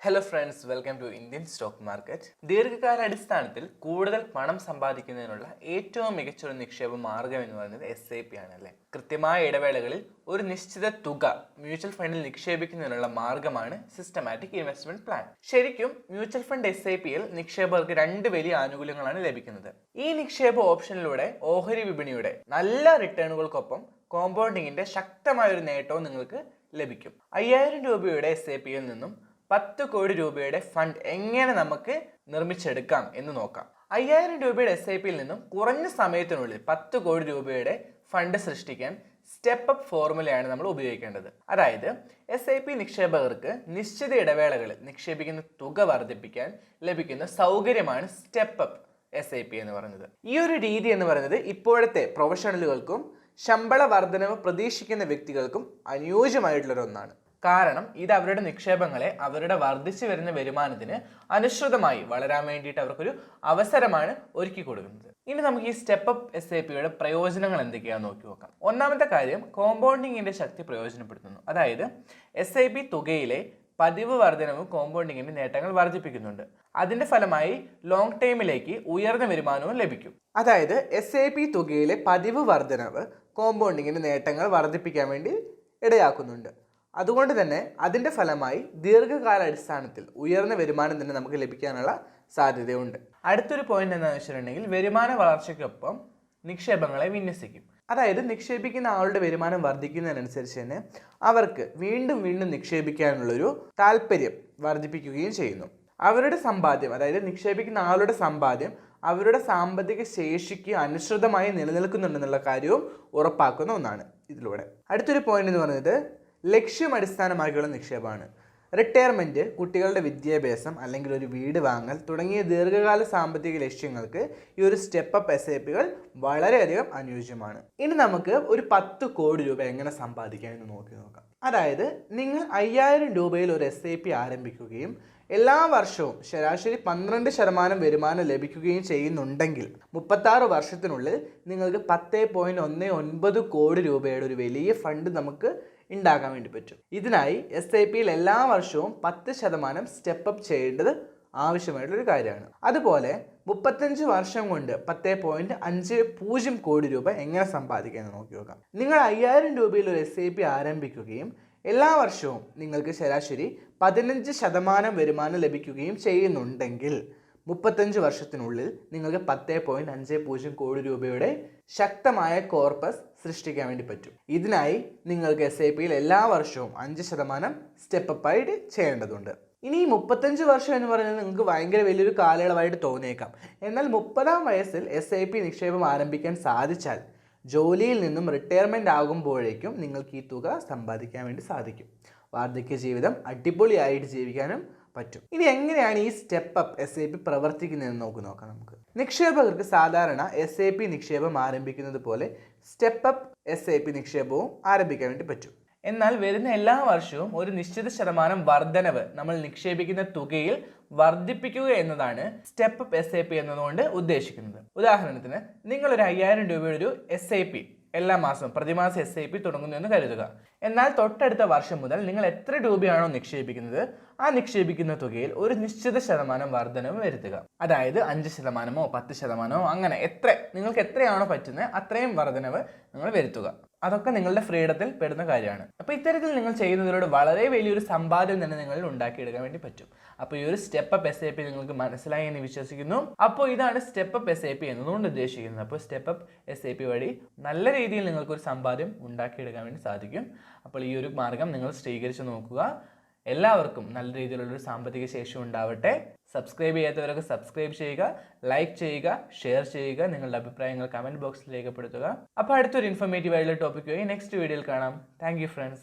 Hello friends welcome to Indian stock market ദീർഘകാല അടിസ്ഥാനത്തിൽ കൂടുതൽ പണം സമ്പാദിക്കുന്നതിനുള്ള ഏറ്റവും മികച്ച ഒരു നിക്ഷേപ മാർഗം എന്ന് പറയുന്നത് എസ് ഐ പി ആണ് അല്ലേ കൃത്യമായ ഇടവേളകളിൽ ഒരു നിശ്ചിത തുക മ്യൂച്വൽ ഫണ്ടിൽ നിക്ഷേപിക്കുന്നതിനുള്ള മാർഗമാണ് സിസ്റ്റമാറ്റിക് ഇൻവെസ്റ്റ്മെന്റ് പ്ലാൻ ശരിക്കും മ്യൂച്വൽ ഫണ്ട് എസ് ഐ പിയിൽ നിക്ഷേപകർക്ക് രണ്ട് വലിയ ആനുകൂല്യങ്ങളാണ് ലഭിക്കുന്നത്. ഈ നിക്ഷേപ ഓപ്ഷനിലൂടെ ഓഹരി വിപണിയുടെ നല്ല റിട്ടേണുകൾക്കൊപ്പം കോമ്പൗണ്ടിങ്ങിന്റെ ശക്തമായ ഒരു നേട്ടവും നിങ്ങൾക്ക് ലഭിക്കും. അയ്യായിരം രൂപയുടെ എസ് ഐ പിയിൽ നിന്നും പത്ത് കോടി രൂപയുടെ ഫണ്ട് എങ്ങനെ നമുക്ക് നിർമ്മിച്ചെടുക്കാം എന്ന് നോക്കാം. അയ്യായിരം രൂപയുടെ എസ് ഐ പിയിൽ നിന്നും കുറഞ്ഞ സമയത്തിനുള്ളിൽ പത്ത് കോടി രൂപയുടെ ഫണ്ട് സൃഷ്ടിക്കാൻ സ്റ്റെപ്പ് അപ്പ് ഫോർമുലയാണ് നമ്മൾ ഉപയോഗിക്കേണ്ടത്. അതായത് എസ് ഐ പി നിക്ഷേപകർക്ക് നിശ്ചിത ഇടവേളകളിൽ നിക്ഷേപിക്കുന്ന തുക വർദ്ധിപ്പിക്കാൻ ലഭിക്കുന്ന സൗകര്യമാണ് step up S I P എന്ന് പറയുന്നത്. ഈ ഒരു രീതി എന്ന് പറയുന്നത് ഇപ്പോഴത്തെ പ്രൊഫഷണലുകൾക്കും ശമ്പള വർധനവ് പ്രതീക്ഷിക്കുന്ന വ്യക്തികൾക്കും അനുയോജ്യമായിട്ടുള്ളൊരു ഒന്നാണ്. കാരണം ഇത് അവരുടെ നിക്ഷേപങ്ങളെ അവരുടെ വർദ്ധിച്ചു വരുന്ന വരുമാനത്തിന് അനുസൃതമായി വളരാൻ വേണ്ടിയിട്ട് അവർക്കൊരു അവസരമാണ് ഒരുക്കി കൊടുക്കുന്നത്. ഇനി നമുക്ക് ഈ സ്റ്റെപ്പ് അപ്പ് എസ് ഐ പിയുടെ പ്രയോജനങ്ങൾ എന്തൊക്കെയാണെന്ന് നോക്കി നോക്കാം. ഒന്നാമത്തെ കാര്യം കോമ്പൗണ്ടിങ്ങിന്റെ ശക്തി പ്രയോജനപ്പെടുത്തുന്നു. അതായത് എസ് ഐ പി തുകയിലെ പതിവ് വർധനവും കോമ്പൗണ്ടിങ്ങിന്റെ നേട്ടങ്ങൾ വർദ്ധിപ്പിക്കുന്നുണ്ട്. അതിന്റെ ഫലമായി ലോങ് ടൈമിലേക്ക് ഉയർന്ന വരുമാനവും ലഭിക്കും. അതായത് എസ് ഐ പി തുകയിലെ പതിവ് വർധനവ് കോമ്പൗണ്ടിങ്ങിന്റെ നേട്ടങ്ങൾ വർദ്ധിപ്പിക്കാൻ വേണ്ടി ഇടയാക്കുന്നുണ്ട്. അതുകൊണ്ട് തന്നെ അതിന്റെ ഫലമായി ദീർഘകാലാടിസ്ഥാനത്തിൽ ഉയർന്ന വരുമാനം തന്നെ നമുക്ക് ലഭിക്കാനുള്ള സാധ്യതയുണ്ട്. അടുത്തൊരു പോയിന്റ് എന്താണെന്ന് വെച്ചിട്ടുണ്ടെങ്കിൽ വരുമാന വളർച്ചയ്ക്കൊപ്പം നിക്ഷേപങ്ങളെ വിന്യസിക്കും. അതായത് നിക്ഷേപിക്കുന്ന ആളുടെ വരുമാനം വർദ്ധിക്കുന്നതിനനുസരിച്ച് തന്നെ അവർക്ക് വീണ്ടും വീണ്ടും നിക്ഷേപിക്കാനുള്ളൊരു താല്പര്യം വർദ്ധിപ്പിക്കുകയും ചെയ്യുന്നു. അവരുടെ സമ്പാദ്യം അതായത് നിക്ഷേപിക്കുന്ന ആളുടെ സമ്പാദ്യം അവരുടെ സാമ്പത്തിക ശേഷിക്ക് അനുസൃതമായി നിലനിൽക്കുന്നുണ്ടെന്നുള്ള കാര്യവും ഉറപ്പാക്കുന്ന ഒന്നാണ് ഇതിലൂടെ. അടുത്തൊരു പോയിന്റ് എന്ന് പറയുന്നത് ലക്ഷ്യം അടിസ്ഥാനമാക്കിയുള്ള നിക്ഷേപമാണ്. റിട്ടയർമെന്റ് കുട്ടികളുടെ വിദ്യാഭ്യാസം അല്ലെങ്കിൽ ഒരു വീട് വാങ്ങൽ തുടങ്ങിയ ദീർഘകാല സാമ്പത്തിക ലക്ഷ്യങ്ങൾക്ക് ഈ ഒരു സ്റ്റെപ്പ് അപ്പ് എസ് ഐ പികൾ വളരെയധികം അനുയോജ്യമാണ്. ഇനി നമുക്ക് ഒരു പത്ത് കോടി രൂപ എങ്ങനെ സമ്പാദിക്കാം എന്ന് നോക്കി നോക്കാം. അതായത് നിങ്ങൾ അയ്യായിരം രൂപയിൽ ഒരു എസ് ഐ പി ആരംഭിക്കുകയും എല്ലാ വർഷവും ശരാശരി പന്ത്രണ്ട് ശതമാനം വരുമാനം ലഭിക്കുകയും ചെയ്യുന്നുണ്ടെങ്കിൽ മുപ്പത്താറ് വർഷത്തിനുള്ളിൽ നിങ്ങൾക്ക് പത്ത് പോയിന്റ് ഒന്ന് ഒൻപത് കോടി രൂപയുടെ ഒരു വലിയ ഫണ്ട് നമുക്ക് ഉണ്ടാക്കാൻ വേണ്ടി പറ്റും. ഇതിനായി എസ് ഐ പിയിൽ എല്ലാ വർഷവും പത്ത് ശതമാനം സ്റ്റെപ്പ് ചെയ്യേണ്ടത് ആവശ്യമായിട്ടുള്ളൊരു കാര്യമാണ്. അതുപോലെ മുപ്പത്തഞ്ച് വർഷം കൊണ്ട് പത്ത് പോയിന്റ് അഞ്ച് പൂജ്യം കോടി രൂപ എങ്ങനെ സമ്പാദിക്കാമെന്ന് നോക്കി നോക്കാം. നിങ്ങൾ അയ്യായിരം രൂപയിൽ ഒരു എസ് ഐ പി ആരംഭിക്കുകയും എല്ലാ വർഷവും നിങ്ങൾക്ക് ശരാശരി പതിനഞ്ച് ശതമാനം വരുമാനം ലഭിക്കുകയും ചെയ്യുന്നുണ്ടെങ്കിൽ മുപ്പത്തഞ്ച് വർഷത്തിനുള്ളിൽ നിങ്ങൾക്ക് പത്ത് പോയിന്റ് അഞ്ച് പൂജ്യം കോടി രൂപയുടെ ശക്തമായ കോർപ്പസ് സൃഷ്ടിക്കാൻ വേണ്ടി പറ്റും. ഇതിനായി നിങ്ങൾക്ക് എസ് ഐ പിയിൽ എല്ലാ വർഷവും അഞ്ച് ശതമാനം സ്റ്റെപ്പ് അപ്പ് ആയിട്ട് ചെയ്യേണ്ടതുണ്ട്. ഇനി മുപ്പത്തഞ്ച് വർഷം എന്ന് പറയുന്നത് നിങ്ങൾക്ക് ഭയങ്കര വലിയൊരു കാലയളവായിട്ട് തോന്നിയേക്കാം. എന്നാൽ മുപ്പതാം വയസ്സിൽ എസ് ഐ പി നിക്ഷേപം ആരംഭിക്കാൻ സാധിച്ചാൽ ജോലിയിൽ നിന്നും റിട്ടയർമെന്റ് ആകുമ്പോഴേക്കും നിങ്ങൾക്ക് ഈ തുക സമ്പാദിക്കാൻ വേണ്ടി സാധിക്കും. വാർദ്ധക്യ ജീവിതം അടിപൊളിയായിട്ട് ജീവിക്കാനും പറ്റും. ഇനി എങ്ങനെയാണ് ഈ step up S I P പ്രവർത്തിക്കുന്നതെന്ന് നോക്കി നോക്കാം നമുക്ക്. നിക്ഷേപകർക്ക് സാധാരണ എസ് ഐ പി നിക്ഷേപം ആരംഭിക്കുന്നത് പോലെ step up S I P നിക്ഷേപവും ആരംഭിക്കാൻ വേണ്ടി പറ്റും. എന്നാൽ വരുന്ന എല്ലാ വർഷവും ഒരു നിശ്ചിത ശതമാനം വർധനവ് നമ്മൾ നിക്ഷേപിക്കുന്ന തുകയിൽ വർദ്ധിപ്പിക്കുക എന്നതാണ് step up S I P എന്നതുകൊണ്ട് ഉദ്ദേശിക്കുന്നത്. ഉദാഹരണത്തിന് നിങ്ങൾ ഒരു അയ്യായിരം രൂപയുടെ ഒരു എസ് ഐ പി എല്ലാ മാസവും പ്രതിമാസ എസ് ഐ പി തുടങ്ങുന്നു എന്ന് കരുതുക. എന്നാൽ തൊട്ടടുത്ത വർഷം മുതൽ നിങ്ങൾ എത്ര രൂപയാണോ നിക്ഷേപിക്കുന്നത് ആ നിക്ഷേപിക്കുന്ന തുകയിൽ ഒരു നിശ്ചിത ശതമാനം വർധനവ് വരുത്തുക. അതായത് അഞ്ച് ശതമാനമോ പത്ത് ശതമാനമോ അങ്ങനെ എത്ര നിങ്ങൾക്ക് എത്രയാണോ പറ്റുന്നത് അത്രയും വർധനവ് നിങ്ങൾ വരുത്തുക. അതൊക്കെ നിങ്ങളുടെ ഫ്രീഡത്തിൽ പെടുന്ന കാര്യമാണ്. അപ്പോൾ ഇത്തരത്തിൽ നിങ്ങൾ ചെയ്യുന്നതിലൂടെ വളരെ വലിയൊരു സമ്പാദ്യം തന്നെ നിങ്ങളിൽ ഉണ്ടാക്കിയെടുക്കാൻ വേണ്ടി പറ്റും. അപ്പോൾ ഈ ഒരു step up S A P നിങ്ങൾക്ക് മനസ്സിലായി എന്ന് വിശ്വസിക്കുന്നു. അപ്പോൾ ഇതാണ് step up S A P എന്നതുകൊണ്ട് ഉദ്ദേശിക്കുന്നത്. അപ്പോൾ step up S A P വഴി നല്ല രീതിയിൽ നിങ്ങൾക്കൊരു സമ്പാദ്യം ഉണ്ടാക്കിയെടുക്കാൻ വേണ്ടി സാധിക്കും. അപ്പോൾ ഈ ഒരു മാർഗം നിങ്ങൾ സ്വീകരിച്ചു നോക്കുക. എല്ലാവർക്കും നല്ല രീതിയിലുള്ളൊരു സാമ്പത്തിക ശേഷി ഉണ്ടാവട്ടെ. സബ്സ്ക്രൈബ് ചെയ്യാത്തവരൊക്കെ സബ്സ്ക്രൈബ് ചെയ്യുക ലൈക്ക് ചെയ്യുക ഷെയർ ചെയ്യുക നിങ്ങളുടെ അഭിപ്രായങ്ങൾ കമന്റ് ബോക്സിൽ രേഖപ്പെടുത്തുക. അപ്പോൾ അടുത്തൊരു ഇൻഫോർമേറ്റീവ് ആയിട്ടുള്ള ടോപ്പിക്കുമായി നെക്സ്റ്റ് വീഡിയോയിൽ കാണാം. Thank friends